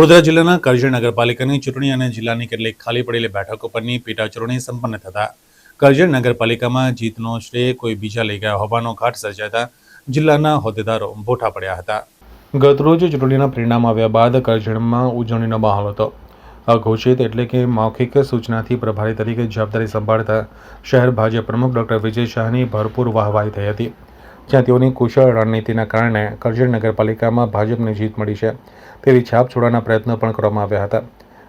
વડોદરા જિલ્લાના કરજણ નગરપાલિકાની ચૂંટણી અને જિલ્લાની કેટલીક ખાલી પડેલી બેઠકો પરની પેટાચૂંટણી સંપન્ન થતા કરજણ નગરપાલિકામાં જીતનો શ્રેય કોઈ બીજા લઈ ગયા હોવાનો ઘાટ સર્જાતા જિલ્લાના હોદ્દેદારો ભોઠા પડ્યા હતા. ગતરોજ ચૂંટણીના પરિણામ આવ્યા બાદ કરજણમાં ઉજવણીનો માહોલ હતો. અઘોષિત એટલે કે મૌખિક સૂચનાથી પ્રભારી તરીકે જવાબદારી સંભાળતા શહેર ભાજપ પ્રમુખ ડોક્ટર વિજય શાહની ભરપૂર વાહવાહી થઈ હતી. જ્યાં તેઓની કુશળ રણનીતિના કારણે કરજણ નગરપાલિકામાં ભાજપને જીત મળી છે. તેવી છાપ છોડવાના પ્રયત્નો પણ કરવામાં આવ્યા હતા.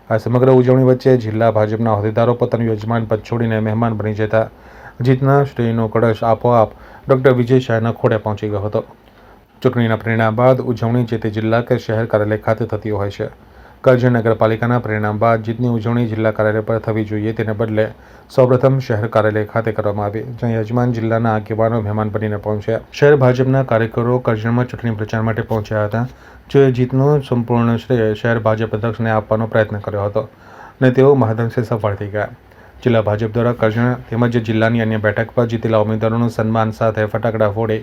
આ સમગ્ર ઉજવણી વચ્ચે જિલ્લા ભાજપના હોદ્દેદારો પોતાનું યજમાન પદ છોડીને મહેમાન બની જતા જીતના શ્રેયનો કળશ આપોઆપ ડોક્ટર વિજય શાહના ખોડે પહોંચી ગયો હતો. ચૂંટણીના પરિણામ બાદ ઉજવણી જે તે જિલ્લા કે શહેર કાર્યાલય ખાતે થતી હોય છે. કરજણ નગરપાલિકાના પરિણામ બાદ જીતની ઉજવણી જિલ્લા કાર્યાલય પર થવી જોઈએ તેને બદલે સૌપ્રથમ શહેર કાર્યાલય ખાતે કરવામાં આવી. જ્યાં યજમાન જિલ્લાના આગેવાનો મહેમાન બનીને પહોંચ્યા. શહેર ભાજપના કાર્યકરો કરજણમાં ચૂંટણી પ્રચાર માટે પહોંચ્યા હતા, જે જીતનો સંપૂર્ણ શ્રેય શહેર ભાજપ અધ્યક્ષને આપવાનો પ્રયત્ન કર્યો હતો અને તેઓ મહદઅંશે સફળ થઈ ગયા. જિલ્લા ભાજપ દ્વારા કરજણ તેમજ જિલ્લાની અન્ય બેઠક પર જીતેલા ઉમેદવારોનું સન્માન સાથે ફટાકડા ફોડે,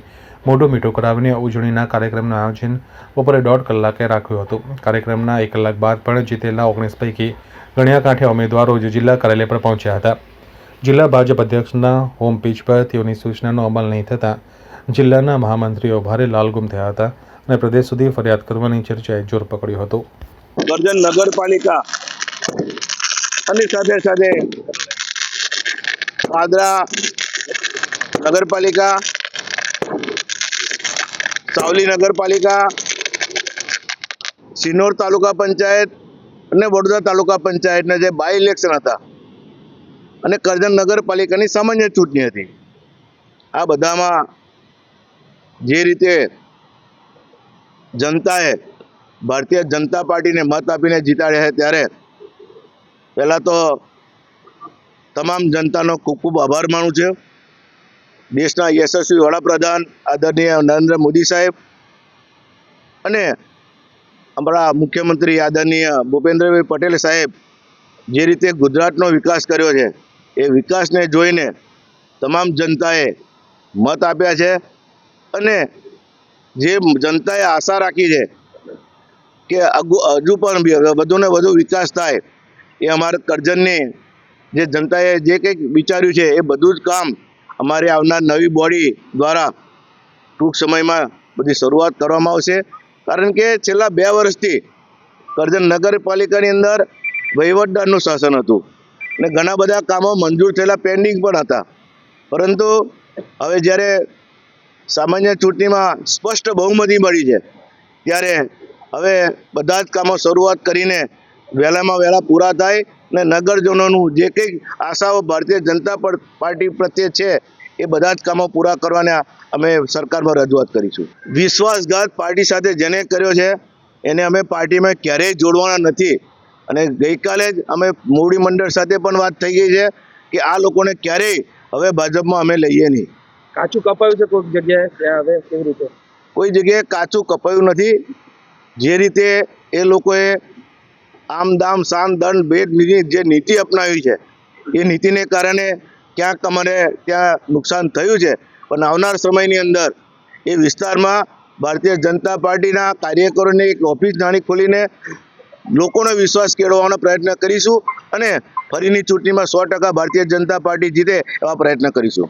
મોઢું મીઠું કરાવીને ઉજવણીના કાર્યક્રમનું આયોજન બપોરે દોઢ કલાકે રાખ્યું હતું. કાર્યક્રમના એક કલાક બાદ પણ જીતેલા ઓગણીસ પૈકી ગણ્યા કાંઠે ઉમેદવારો જિલ્લા કાર્યાલય પર પહોંચ્યા હતા. જિલ્લા ભાજપ અધ્યક્ષના હોમ પીચ પર તેઓની સૂચનાનો અમલ નહીં થતાં જિલ્લાના મહામંત્રીઓ ભારે લાલગુમ થયા હતા અને પ્રદેશ સુધી ફરિયાદ કરવાની ચર્ચાએ જોર પકડ્યું હતું. ગર્જન નગરપાલિકા અને સાથે સાથે પાદરા નગરપાલિકા, સાવલી નગરપાલિકા સિનોર તાલુકા પંચાયત અને વડોદરા તાલુકા પંચાયતના જે બાય ઇલેક્શન હતા અને કરજણ નગરપાલિકાની સામાન્ય ચૂંટણી હતી. આ બધામાં જે રીતે જનતાએ ભારતીય જનતા પાર્ટીને મત આપીને જીતાડ્યા ત્યારે પહેલાં તો તમામ જનતાનો ખૂબ ખૂબ આભાર માનું છું. દેશના યશસ્વી વડાપ્રધાન આદરણીય નરેન્દ્ર મોદી સાહેબ અને અમારા મુખ્યમંત્રી આદરણીય ભૂપેન્દ્રભાઈ પટેલ સાહેબ જે રીતે ગુજરાતનો વિકાસ કર્યો છે, એ વિકાસને જોઈને તમામ જનતાએ મત આપ્યા છે અને જે જનતાએ આશા રાખી છે કે હજુ પણ બી વધુ વધુ વિકાસ થાય એ અમારા કરજણની જે જનતાએ જે કંઈક વિચાર્યું છે, એ બધું જ કામ અમારી આવનાર નવી બોડી દ્વારા ટૂંક સમયમાં બધી શરૂઆત કરવામાં આવશે. કારણ કે છેલ્લા બે વર્ષથી કરજણ નગરપાલિકાની અંદર વહીવટદારનું શાસન હતું અને ઘણા બધા કામો મંજૂર થયેલા પેન્ડિંગ પણ હતા. પરંતુ હવે જ્યારે સામાન્ય ચૂંટણીમાં સ્પષ્ટ બહુમતી મળી છે, ત્યારે હવે બધા જ કામો શરૂઆત કરીને વહેલામાં વહેલા પૂરા થાય ને નગરજનોનું જે કંઈક આશાઓ ભારતીય જનતા પાર્ટી પ્રત્યે છે એ બધા જ કામો પૂરા કરવાના અમે સરકારમાં રજૂઆત કરીશું. વિશ્વાસઘાત પાર્ટી સાથે જેને કર્યો છે એને અમે પાર્ટીમાં ક્યારેય જોડવાના નથી. અને ગઈકાલે જ અમે મોવડી મંડળ સાથે પણ વાત થઈ ગઈ છે કે આ લોકોને ક્યારેય હવે ભાજપમાં અમે લઈએ નહીં. કાચું કપાયું છે કોઈ જગ્યાએ ત્યાં હવે કેવી રીતે? કોઈ જગ્યાએ કાચું કપાયું નથી. જે રીતે એ લોકોએ આમ દામ, સામ, દંડ ભેદની જે નીતિ અપનાવી છે, એ નીતિને કારણે ક્યાંક અમારે ત્યાં નુકસાન થયું છે. પણ આવનાર સમયની અંદર એ વિસ્તારમાં ભારતીય જનતા પાર્ટીના કાર્યકરોની એક ઓફિસ નાની ખોલીને લોકોનો વિશ્વાસ કેળવવાનો પ્રયત્ન કરીશું અને ફરીની ચૂંટણીમાં સો ટકા ભારતીય જનતા પાર્ટી જીતે એવા પ્રયત્ન કરીશું.